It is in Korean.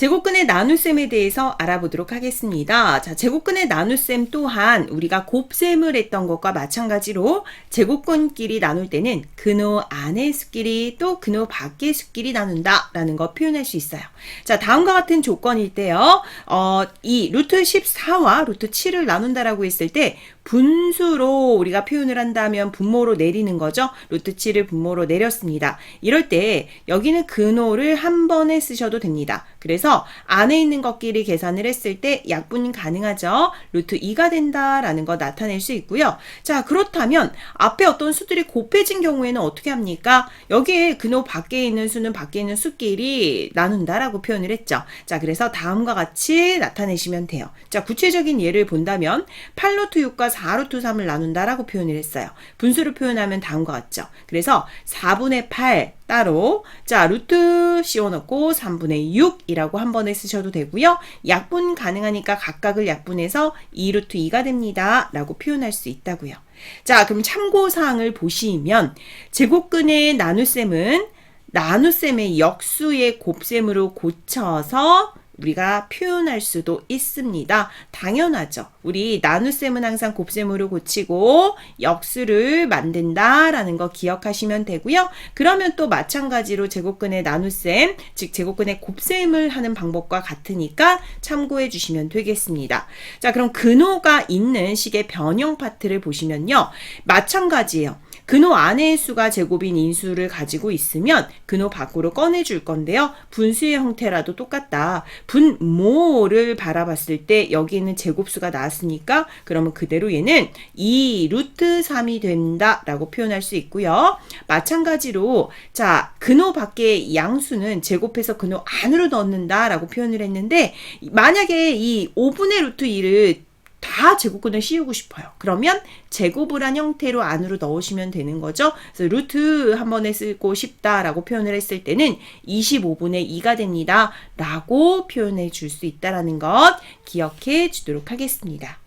제곱근의 나눗셈에 대해서 알아보도록 하겠습니다. 자, 제곱근의 나눗셈 또한 우리가 곱셈을 했던 것과 마찬가지로 제곱근끼리 나눌 때는 근호 안의 수끼리 또 근호 밖의 수끼리 나눈다 라는 거 표현할 수 있어요. 자, 다음과 같은 조건일 때요. 어, 이 루트 14와 루트 7을 나눈다라고 했을 때 분수로 우리가 표현을 한다면 분모로 내리는 거죠. 루트 7을 분모로 내렸습니다. 이럴 때 여기는 근호를 한 번에 쓰셔도 됩니다. 그래서 안에 있는 것끼리 계산을 했을 때 약분 가능하죠. 루트 2가 된다라는 거 나타낼 수 있고요. 자, 그렇다면 앞에 어떤 수들이 곱해진 경우에는 어떻게 합니까? 여기에 근호 밖에 있는 수는 밖에 있는 수끼리 나눈다라고 표현을 했죠. 자, 그래서 다음과 같이 나타내시면 돼요. 자, 구체적인 예를 본다면 8루트 6과 4루트 3을 나눈다라고 표현을 했어요. 분수로 표현하면 다음과 같죠. 그래서 4분의 8 따로 자 루트 씌워놓고 3분의 6이라고 한 번에 쓰셔도 되고요. 약분 가능하니까 각각을 약분해서 2루트 2가 됩니다. 라고 표현할 수 있다고요. 자 그럼 참고사항을 보시면 제곱근의 나눗셈은 나눗셈의 역수의 곱셈으로 고쳐서 우리가 표현할 수도 있습니다. 당연하죠. 우리 나눗셈은 항상 곱셈으로 고치고 역수를 만든다라는 거 기억하시면 되고요. 그러면 또 마찬가지로 제곱근의 나눗셈, 즉 제곱근의 곱셈을 하는 방법과 같으니까 참고해 주시면 되겠습니다. 자, 그럼 근호가 있는 식의 변형 파트를 보시면요. 마찬가지예요. 근호 안의 수가 제곱인 인수를 가지고 있으면 근호 밖으로 꺼내줄 건데요. 분수의 형태라도 똑같다. 분모를 바라봤을 때 여기는 제곱수가 나왔으니까 그러면 그대로 얘는 2 루트 3이 된다 라고 표현할 수 있고요. 마찬가지로 자 근호 밖의 양수는 제곱해서 근호 안으로 넣는다 라고 표현을 했는데 만약에 이 5분의 루트 2를 다 제곱근을 씌우고 싶어요. 그러면 제곱을 한 형태로 안으로 넣으시면 되는 거죠. 그래서 루트 한 번에 쓰고 싶다라고 표현을 했을 때는 25분의 2가 됩니다. 라고 표현해 줄 수 있다라는 것 기억해 주도록 하겠습니다.